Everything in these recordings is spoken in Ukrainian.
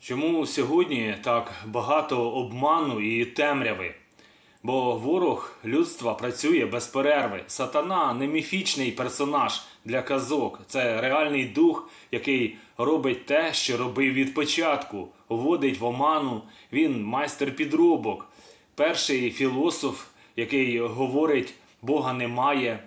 Чому сьогодні так багато обману і темряви? Бо ворог людства працює без перерви. Сатана не міфічний персонаж для казок. Це реальний дух, який робить те, що робив від початку, вводить в оману. Він майстер підробок. Перший філософ, який говорить, Бога немає.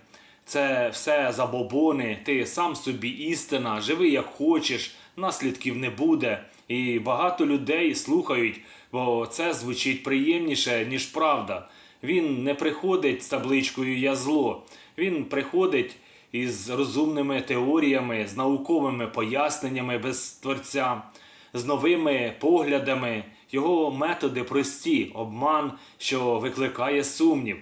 Це все забобони, ти сам собі істина, живи як хочеш, наслідків не буде. І багато людей слухають, бо це звучить приємніше, ніж правда. Він не приходить з табличкою Я зло. Він приходить із розумними теоріями, з науковими поясненнями без творця, з новими поглядами. Його методи прості, обман, що викликає сумнів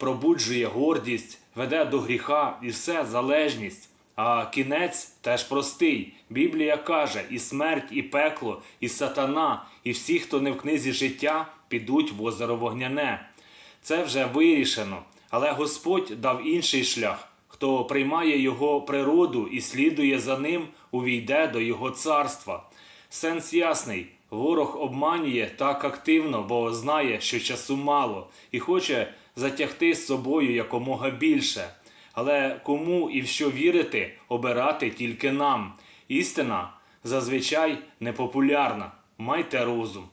пробуджує гордість, веде до гріха і все залежність. А кінець теж простий. Біблія каже: і смерть, і пекло, і сатана, і всі, хто не в книзі життя, підуть в озеро вогняне. Це вже вирішено, але Господь дав інший шлях. Хто приймає його природу і слідує за ним, увійде до його царства. Сенс ясний. Ворог обманює так активно, бо знає, що часу мало, і хоче затягти з собою якомога більше. Але кому і в що вірити, обирати тільки нам. Істина зазвичай непопулярна. Майте розум.